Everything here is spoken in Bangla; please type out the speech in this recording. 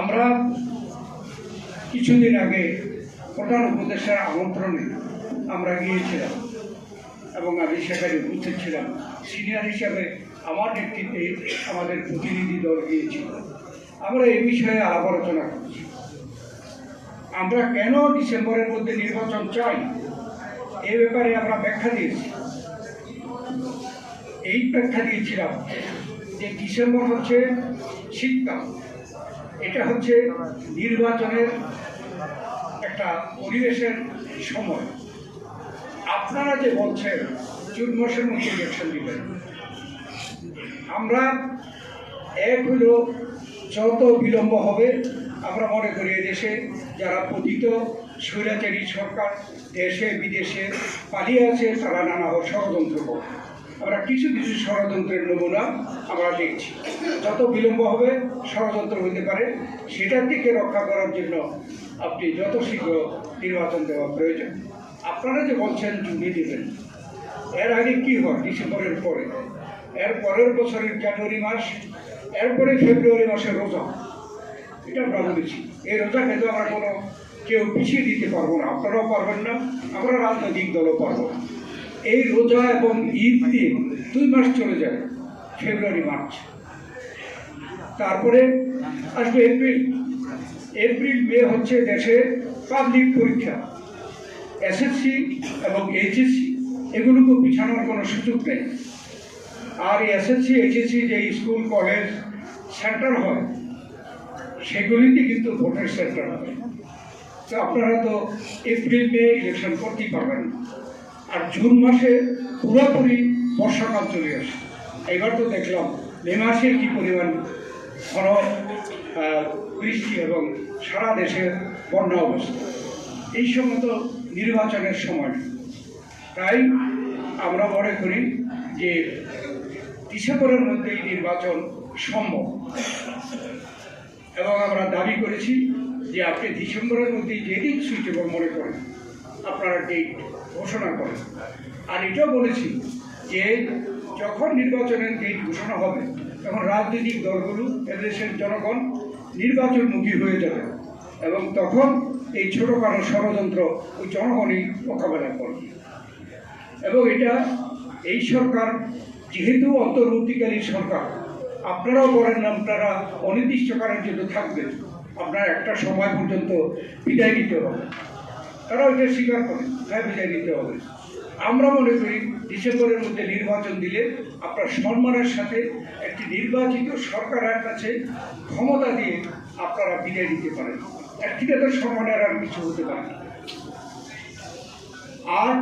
আমরা কিছুদিন আগে প্রধান উপদেশের আমন্ত্রণে আমরা গিয়েছিলাম এবং আমি সেখানে উপস্থিত সিনিয়র হিসাবে আমার নেতৃত্বে আমাদের প্রতিনিধি দল গিয়েছিল। আমরা এই বিষয়ে আলাপ আলোচনা করছি। আমরা কেন ডিসেম্বরের মধ্যে নির্বাচন চাই? এ ব্যাপারে আমরা ব্যাখ্যা দিয়েছি। এই ব্যাখ্যা দিয়েছিলাম যে ডিসেম্বর হচ্ছে শীতকাল, এটা হচ্ছে নির্বাচনের একটা পরিবেশের সময়। আপনারা যে বলছেন জুন মাসের মধ্যে ইলেকশন দিবেন। আমরা এক হলো যত বিলম্ব হবে, আমরা মনে করি দেশে যারা পতিত স্বৈরাচারী সরকার দেশে, বিদেশে পালিয়ে আছে, তারা নানা ষড়যন্ত্র করবে। আমরা কিছু কিছু ষড়যন্ত্রের নমুনা আমরা দেখছি। যত বিলম্ব হবে ষড়যন্ত্র হতে পারে সেটার থেকে রক্ষা করার জন্য আপনি যত শীঘ্র নির্বাচন দেওয়া প্রয়োজন। আপনারা যে বলছেন জুনে দেবেন, এর আগে কি হয় ডিসেম্বরের পরে? এর পরের বছরের জানুয়ারি মাস এরপরে ফেব্রুয়ারি মাসের রোজা। এটা আমরা বলেছি। এই রোজা কিন্তু আমরা কোনো কেউ পিছিয়ে দিতে পারব না। আপনারাও পারবেন না, আমরা রাজনৈতিক দলও পারব না। এই রোজা এবং ঈদ দিয়ে দুই মাস চলে যায়, ফেব্রুয়ারি, মার্চ। তারপরে আসবে এপ্রিল। এপ্রিল, মে হচ্ছে দেশে পাবলিক পরীক্ষা। এসএসসি এবং এইচএসসি এগুলোকে পিছানোর কোনো সুযোগ নেই। আর এসএসসি এইচএসসি যে স্কুল, কলেজ, সেন্টার হয়, সেগুলিতে কিন্তু ভোটের সেন্টার হবে তো আপনারা তো এপ্রিল, মে ইলেকশন করতেই পারবেন না। আর জুন মাসে পুরোপুরি বর্ষাকাল চলে আসে। এবার তো দেখলাম মে মাসে কী পরিমাণ ঘন বৃষ্টি এবং সারা দেশে বন্যা অবস্থা। এই সময় তো নির্বাচনের সময়। তাই আমরা মনে করি যে ডিসেম্বরের মধ্যেই নির্বাচন সম্ভব। এবং আমরা দাবি করেছি যে আপনি ডিসেম্বরের মধ্যেই যেদিন সুইটেবল মনে করেন আপনারা ডেট ঘোষণা করেন। আর এটাও বলেছি যে, যখন নির্বাচনের ডেট ঘোষণা হবে, তখন রাজনৈতিক দলগুলো এদেশের জনগণ নির্বাচনমুখী হয়ে যাবে এবং তখন এই ছোটোখাটো ষড়যন্ত্র ওই জনগণই মোকাবেলা করবে। এবং এটা এই সরকার, যেহেতু অন্তর্বর্তীকালীন সরকার, আপনারাও বলেন না, আপনারা অনির্দিষ্টকালের জন্য থাকবেন। আপনার একটা সময় পর্যন্ত বিদায় নিতে হবে। তারাও ওইটা স্বীকার করে হ্যাঁ বিদায় নিতে হবে। আমরা মনে করি ডিসেম্বরের মধ্যে নির্বাচন দিলে আপনার সম্মানের সাথে একটি নির্বাচিত সরকারের কাছে ক্ষমতা দিয়ে আপনারা বিদায় নিতে পারেন। একটিকে তো সম্মানের আর কিছু হতে পারে আর